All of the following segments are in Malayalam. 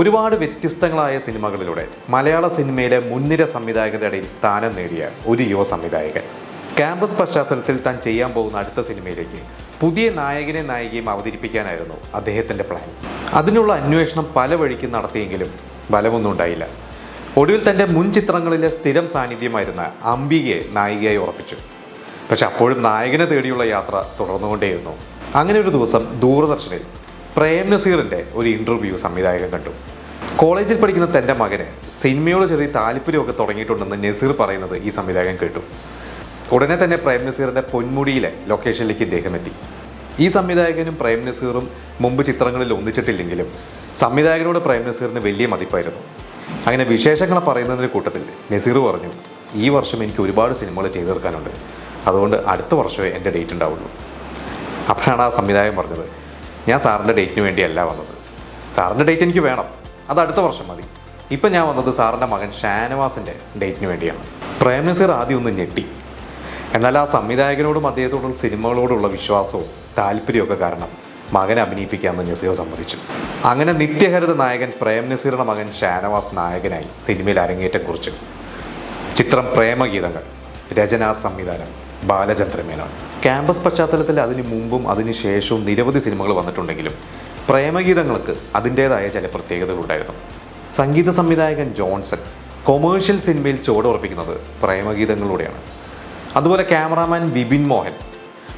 ഒരുപാട് വ്യത്യസ്തങ്ങളായ സിനിമകളിലൂടെ മലയാള സിനിമയിലെ മുൻനിര സംവിധായകരുടെ ഇടയിൽ സ്ഥാനം നേടിയ ഒരു യുവ സംവിധായകൻ. ക്യാമ്പസ് പശ്ചാത്തലത്തിൽ താൻ ചെയ്യാൻ പോകുന്ന അടുത്ത സിനിമയിലേക്ക് പുതിയ നായകനെ നായികയും അവതരിപ്പിക്കാനായിരുന്നു അദ്ദേഹത്തിന്റെ പ്ലാൻ. അതിനുള്ള അന്വേഷണം പല വഴിക്ക് നടത്തിയെങ്കിലും ഫലമൊന്നും ഉണ്ടായില്ല. ഒടുവിൽ തന്റെ മുൻ ചിത്രങ്ങളിലെ സ്ഥിരം സാന്നിധ്യമായിരുന്ന അംബികയെ നായികയായി ഉറപ്പിച്ചു. പക്ഷെ അപ്പോഴും നായകനെ തേടിയുള്ള യാത്ര തുടർന്നുകൊണ്ടേയിരുന്നു. അങ്ങനെ ഒരു ദിവസം ദൂരദർശനിൽ പ്രേം നസീറിന്റെ ഒരു ഇന്റർവ്യൂ സംവിധായകൻ കണ്ടു. കോളേജിൽ പഠിക്കുന്ന തന്റെ മകന് സിനിമയോട് ചെറിയ താല്പര്യമൊക്കെ തുടങ്ങിയിട്ടുണ്ടെന്ന് നസീർ പറയുന്നത് ഈ സംവിധായകൻ കേട്ടു. ഉടനെ തന്നെ പ്രേം നസീറിന്റെ പൊന്മുടിയിലെ ലൊക്കേഷനിലേക്ക് ഇദ്ദേഹം എത്തി. ഈ സംവിധായകനും പ്രേം നസീറും മുമ്പ് ചിത്രങ്ങളിൽ ഒന്നിച്ചിട്ടില്ലെങ്കിലും സംവിധായകനോട് പ്രേം നസീറിന് വലിയ മതിപ്പായിരുന്നു. അങ്ങനെ വിശേഷങ്ങളെ പറയുന്നതിന്റെ കൂട്ടത്തിൽ നസീർ പറഞ്ഞു ഈ വർഷം എനിക്ക് ഒരുപാട് സിനിമകൾ ചെയ്തു തീർക്കാനുണ്ട് അതുകൊണ്ട് അടുത്ത വർഷമേ എന്റെ ഡേറ്റ് ഉണ്ടാവുള്ളൂ. അപ്പോഴാണ് ആ സംവിധായകൻ പറഞ്ഞത് ഞാൻ സാറിന്റെ ഡേറ്റിന് വേണ്ടിയല്ല വന്നത്. സാറിന്റെ ഡേറ്റ് എനിക്ക് വേണം. അത് അടുത്ത വർഷം മതി. ഇപ്പം ഞാൻ വന്നത് സാറിന്റെ മകൻ ഷാനവാസിന്റെ ഡേറ്റിന് വേണ്ടിയാണ്. പ്രേം നസീർ ആദ്യം ഒന്ന് ഞെട്ടി. എന്നാൽ ആ സംവിധായകനോടും അദ്ദേഹത്തോടുള്ള സിനിമകളോടുള്ള വിശ്വാസവും താല്പര്യമൊക്കെ കാരണം മകനെ അഭിനയിപ്പിക്കാമെന്ന് നസീർ സമ്മതിച്ചു. അങ്ങനെ നിത്യഹരിത നായകൻ പ്രേം നസീറിന്റെ മകൻ ഷാനവാസ് നായകനായി സിനിമയിൽ അരങ്ങേറ്റം കുറിച്ചു. ചിത്രം പ്രേമഗീതങ്ങൾ രചനാ സംവിധാനം ബാലചന്ദ്രമേനോൻ. ക്യാമ്പസ് പശ്ചാത്തലത്തിൽ അതിനു മുമ്പും അതിനു ശേഷവും നിരവധി സിനിമകൾ വന്നിട്ടുണ്ടെങ്കിലും പ്രേമഗീതങ്ങൾക്ക് അതിന്റേതായ ചില പ്രത്യേകതകളുണ്ടായിരുന്നു. സംഗീത സംവിധായകൻ ജോൺസൺ കൊമേഴ്ഷ്യൽ സിനിമയിൽ ചുവടുറപ്പിക്കുന്നത് പ്രേമഗീതങ്ങളിലൂടെയാണ്. അതുപോലെ ക്യാമറാമാൻ ബിബിൻ മോഹൻ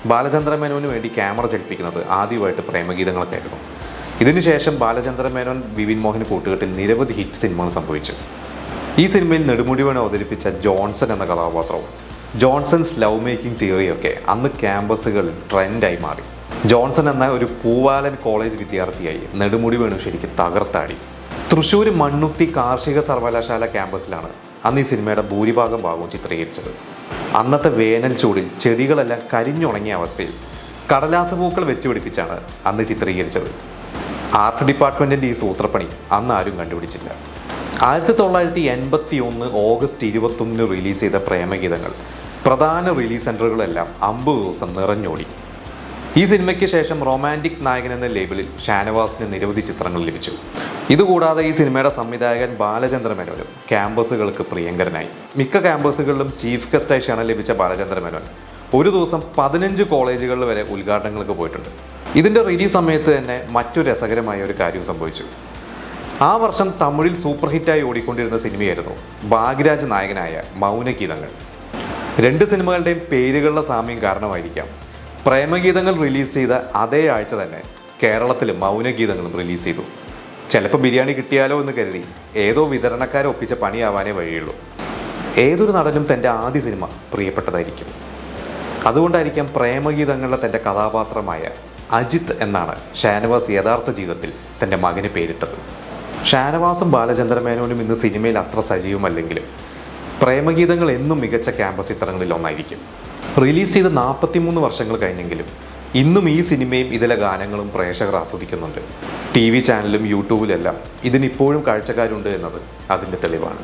ബാലചന്ദ്ര മേനോന് വേണ്ടി ക്യാമറ ചലിപ്പിക്കുന്നത് ആദ്യമായിട്ട് പ്രേമഗീതങ്ങളൊക്കെ ആയിരുന്നു ഇതിനുശേഷം ബാലചന്ദ്ര മേനോൻ ബിബിൻ മോഹൻ കൂട്ടുകെട്ടിൽ നിരവധി ഹിറ്റ് സിനിമകൾ സംഭവിച്ചു. ഈ സിനിമയിൽ നെടുമുടി വേണം അവതരിപ്പിച്ച ജോൺസൺ എന്ന കഥാപാത്രവും ജോൺസൺസ് ലവ് മേക്കിംഗ് തിയറിയൊക്കെ അന്ന് ക്യാമ്പസുകളിൽ ട്രെൻഡായി മാറി. ജോൺസൺ എന്ന ഒരു പൂവാലൻ കോളേജ് വിദ്യാർത്ഥിയായി നെടുമുടി വേണു ശരിക്കും തകർത്താടി. തൃശ്ശൂർ മണ്ണുത്തി കാർഷിക സർവകലാശാല ക്യാമ്പസിലാണ് അന്ന് ഈ സിനിമയുടെ ഭൂരിഭാഗം ഭാഗവും ചിത്രീകരിച്ചത്. അന്നത്തെ വേനൽ ചൂടിൽ ചെടികളെല്ലാം കരിഞ്ഞുണങ്ങിയ അവസ്ഥയിൽ കടലാസ പൂക്കൾ വെച്ച് പിടിപ്പിച്ചാണ് അന്ന് ചിത്രീകരിച്ചത്. ആർട്ട് ഡിപ്പാർട്ട്മെന്റിന്റെ ഈ സൂത്രപ്പണി അന്ന് ആരും കണ്ടുപിടിച്ചില്ല. ആയിരത്തി തൊള്ളായിരത്തി എൺപത്തി ഒന്ന് ഓഗസ്റ്റ് ഇരുപത്തൊന്നിന് റിലീസ് ചെയ്ത പ്രേമഗീതങ്ങൾ പ്രധാന റിലീസ് സെന്ററുകളെല്ലാം അമ്പത് ദിവസം നിറഞ്ഞോടി. ഈ സിനിമയ്ക്ക് ശേഷം റൊമാന്റിക് നായകൻ എന്ന ലേബലിൽ ഷാനവാസിന് നിരവധി ചിത്രങ്ങൾ ലഭിച്ചു. ഇതുകൂടാതെ ഈ സിനിമയുടെ സംവിധായകൻ ബാലചന്ദ്ര മേനോനും ക്യാമ്പസുകൾക്ക് പ്രിയങ്കരനായി. മിക്ക ക്യാമ്പസുകളിലും ചീഫ് ഗസ്റ്റായി ക്ഷണം ലഭിച്ച ബാലചന്ദ്ര മേനോൻ. ഒരു ദിവസം പതിനഞ്ച് കോളേജുകളിൽ വരെ ഉദ്ഘാടനങ്ങൾക്ക് പോയിട്ടുണ്ട്. ഇതിന്റെ റിലീസ് സമയത്ത് തന്നെ മറ്റൊരു രസകരമായ ഒരു കാര്യം സംഭവിച്ചു. ആ വർഷം തമിഴിൽ സൂപ്പർ ഹിറ്റായി ഓടിക്കൊണ്ടിരുന്ന സിനിമയായിരുന്നു ഭാഗ്യരാജ് നായകനായ മൗനഗീതങ്ങൾ. രണ്ട് സിനിമകളുടെയും പേരുകളുടെ സാമ്യം കാരണമായിരിക്കാം. പ്രേമഗീതങ്ങൾ റിലീസ് ചെയ്ത അതേ ആഴ്ച തന്നെ കേരളത്തിൽ മൗനഗീതങ്ങളും റിലീസ് ചെയ്തു. ചിലപ്പോൾ ബിരിയാണി കിട്ടിയാലോ എന്ന് കരുതി ഏതോ വിതരണക്കാരെ ഒപ്പിച്ച പണിയാവാനേ വഴിയുള്ളൂ. ഏതൊരു നടനും തന്റെ ആദ്യ സിനിമ പ്രിയപ്പെട്ടതായിരിക്കും. അതുകൊണ്ടായിരിക്കാം പ്രേമഗീതങ്ങളിലെ തന്റെ കഥാപാത്രമായ അജിത് എന്നാണ് ഷാനവാസ് യഥാർത്ഥ ജീവിതത്തിൽ തന്റെ മകന് പേരിട്ടത്. ഷാനവാസും ബാലചന്ദ്രമേനോനും ഇന്ന് സിനിമയിൽ അത്ര സജീവമല്ലെങ്കിലും പ്രേമഗീതങ്ങൾ എന്നും മികച്ച ക്യാമ്പസ് ചിത്രങ്ങളിൽ ഒന്നായിരിക്കും. റിലീസ് ചെയ്ത് നാൽപ്പത്തിമൂന്ന് വർഷങ്ങൾ കഴിഞ്ഞെങ്കിലും ഇന്നും ഈ സിനിമയും ഇതിലെ ഗാനങ്ങളും പ്രേക്ഷകർ ആസ്വദിക്കുന്നുണ്ട്. ടി വി ചാനലും യൂട്യൂബിലെല്ലാം ഇതിനിപ്പോഴും കാഴ്ചക്കാരുണ്ട് എന്നത് അതിന്റെ തെളിവാണ്.